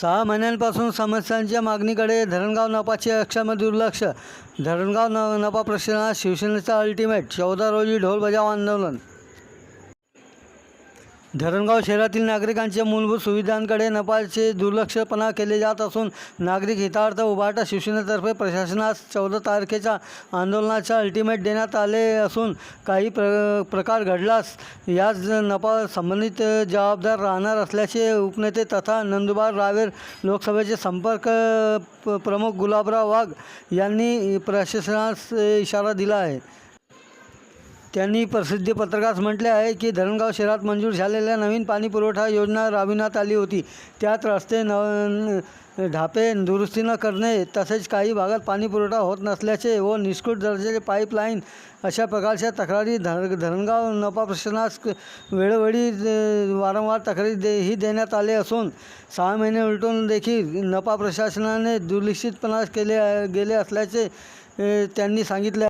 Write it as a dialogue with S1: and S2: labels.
S1: सहा महिन्यांपासून समस्यांच्या मागणीकडे धरणगाव नपाचे अक्षम दुर्लक्ष. धरणगाव न नपा प्रश्नात शिवसेनेचा अल्टिमेट चौदा रोजी ढोल बजाव आंदोलन. धरणगाव शहरातील नागरिकांच्या मूलभूत सुविधांकडे नपाचे दुर्लक्षपणा केले जात असून नागरिक हितार्थ उभाटा शिवसेनेतर्फे प्रशासनास चौदा तारखेच्या आंदोलनाचा अल्टिमेट देण्यात आले असून काही प्र प्रकार घडलास याच नपा संबंधित जबाबदार राहणार असल्याचे उपनेते तथा नंदुबार रावेर लोकसभेचे संपर्क प- प्रमुख गुलाबराव वाघ यांनी प्रशासनास इशारा दिला आहे. त्यांनी प्रसिद्धी पत्रकास म्हटले आहे की धरणगाव शहरात मंजूर झालेल्या नवीन पाणी पुरवठा योजना राबविण्यात आली होती. त्यात रस्ते न ढापे दुरुस्ती न करणे तसेच काही भागात पाणी पुरवठा होत नसल्याचे व निष्कृत दर्जाचे पाईपलाईन अशा प्रकारच्या तक्रारी धर धरणगाव नपा प्रशासनास वेळोवेळी वारंवार तक्रारी दे ही देण्यात आले असून सहा महिने उलटून देखील नपा प्रशासनाने दुर्लक्षितपणा केले गेले असल्याचे त्यांनी सांगितले